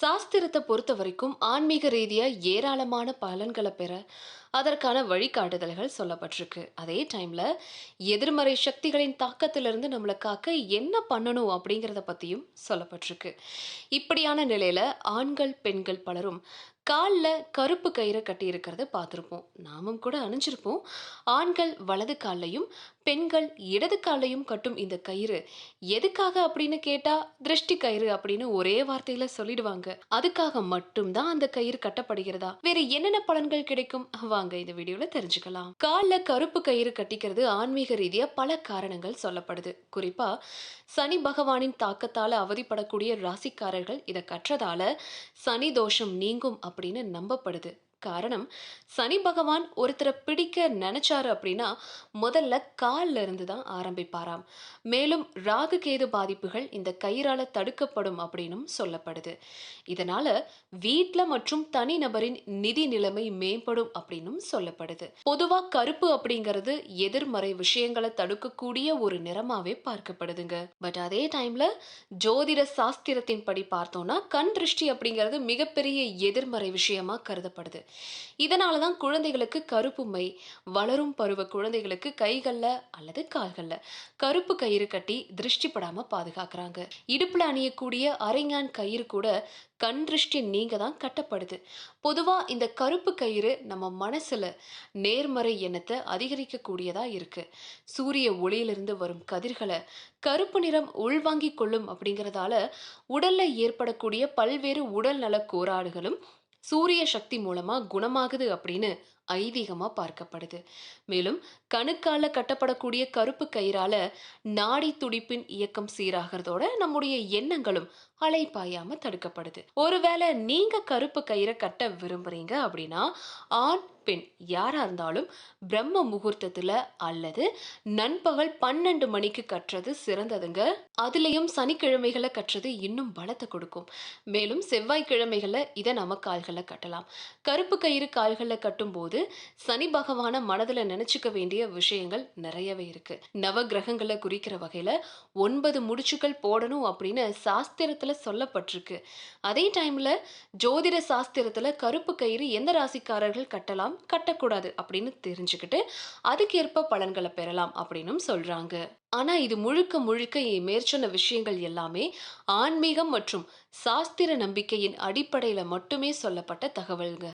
சாஸ்திரத்தை பொறுத்த வரைக்கும் ஆன்மீக ரீதியாக ஏராளமான பலன்களை பெற அதற்கான வழிகாட்டுதல்கள் சொல்லப்பட்டிருக்கு. அதே டைம்ல எதிர்மறை சக்திகளின் தாக்கத்திலிருந்து நம்மளை காக்க என்ன பண்ணணும் அப்படிங்கிறத பத்தியும் சொல்லப்பட்டிருக்கு. இப்படியான நிலையில ஆண்கள் பெண்கள் பலரும் காலில் கருப்பு கயிறை கட்டியிருக்கிறத பார்த்துருப்போம். நாமும் கூட அணிஞ்சிருப்போம். ஆண்கள் வலது கால்லையும் பெண்கள் இடது கால்லையும் கட்டும் இந்த கயிறு எதுக்காக அப்படின்னு கேட்டால் திருஷ்டி கயிறு அப்படின்னு ஒரே வார்த்தையில் சொல்லிடுவாங்க. அதுக்காக மட்டும்தான் அந்த கயிறு கட்டப்படுகிறதா? வேறு என்னென்ன பலன்கள் கிடைக்கும்? வாங்க இந்த வீடியோல தெரிஞ்சுக்கலாம். கால்ல கருப்பு கயிறு கட்டிக்கிறது ஆன்மீக ரீதியா பல காரணங்கள் சொல்லப்படுது. குறிப்பா சனி பகவானின் தாக்கத்தால அவதிப்படக்கூடிய ராசிக்காரர்கள் இதை கற்றதால சனி தோஷம் நீங்கும் அப்படின்னு நம்பப்படுது. காரணம் சனி பகவான் ஒருத்தரை பிடிக்க நினைச்சாரு அப்படின்னா முதல்ல கால்ல இருந்து தான் ஆரம்பிப்பாராம். மேலும் ராகு கேது பாதிப்புகள் இந்த கயிறால தடுக்கப்படும் அப்படின்னும் சொல்லப்படுது. இதனால வீட்டில் மற்றும் தனிநபரின் நிதி நிலைமை மேம்படும் அப்படின்னும் சொல்லப்படுது. பொதுவா கருப்பு அப்படிங்கிறது எதிர்மறை விஷயங்களை தடுக்கக்கூடிய ஒரு நிறமாவே பார்க்கப்படுதுங்க. பட் அதே டைம்ல ஜோதிட சாஸ்திரத்தின் படி பார்த்தோம்னா கண் திருஷ்டி அப்படிங்கிறது மிகப்பெரிய எதிர்மறை விஷயமா கருதப்படுது. இதனால தான் குழந்தைகளுக்கு கருப்பு மை வளரும் பருவ குழந்தைகளுக்கு கைகள்ல அல்லது கால்கள்ல கருப்பு கயிறு கட்டி திருஷ்டிப்படாம பாதுகாக்கிறாங்க. இடுப்புல அணியக்கூடிய அரைஞான் கயிறு கூட கண் திருஷ்டி நீங்க தான் கட்டப்படுது. பொதுவா இந்த கருப்பு கயிறு நம்ம மனசுல நேர்மறை எண்ணத்தை அதிகரிக்கக்கூடியதாக இருக்கு. சூரிய ஒளியிலிருந்து வரும் கதிர்களை கருப்பு நிறம் உள்வாங்கிக் கொள்ளும் அப்படிங்கிறதால உடல்ல ஏற்படக்கூடிய பல்வேறு உடல் நல கோளாறுகளும் சூரிய சக்தி மூலமா குணமாகுது அப்படின்னு ஐதீகமாக பார்க்கப்படுது. மேலும் கணுக்கால கட்டப்படக்கூடிய கருப்பு கயிறால நாடி துடிப்பின் இயக்கம் சீராகிறதோட நம்முடைய எண்ணங்களும் அலைப்பாயாம தடுக்கப்படுது. ஒருவேளை நீங்க கருப்பு கயிறை கட்ட விரும்புறீங்க அப்படின்னா ஆண் பெண் யாரா இருந்தாலும் பிரம்ம முகூர்த்தத்துல அல்லது நண்பகல் பன்னெண்டு மணிக்கு கட்டுறது சிறந்ததுங்க. அதுலயும் சனிக்கிழமைகளை கட்டுறது இன்னும் பலத்தை கொடுக்கும். மேலும் செவ்வாய்க்கிழமைகள்ல இதை நம்ம கால்களில் கட்டலாம். கருப்பு கயிறு கால்களில் கட்டும்போது சனி பகவான மனதுல நினைச்சுக்க வேண்டிய விஷயங்கள் நிறையவே இருக்கு. நவ கிரகங்களை குறிக்கிற வகையில ஒன்பது முடிச்சுக்கள் போடணும் அப்படின்னு சாஸ்திரத்துல சொல்லப்பட்டிருக்கு. அதே டைம்ல ஜோதிட சாஸ்திரத்துல கருப்பு கயிறு எந்த ராசிக்காரர்கள் கட்டலாம்? கட்டக்கூடாது அப்படின்னு தெரிஞ்சுக்கிட்டு அதுக்கேற்ப பலன்களை பெறலாம் அப்படின்னும் சொல்றாங்க. ஆனா இது முழுக்க முழுக்க மேற்சொன்ன விஷயங்கள் எல்லாமே ஆன்மீகம் மற்றும் சாஸ்திர நம்பிக்கையின் அடிப்படையில மட்டுமே சொல்லப்பட்ட தகவல்கள்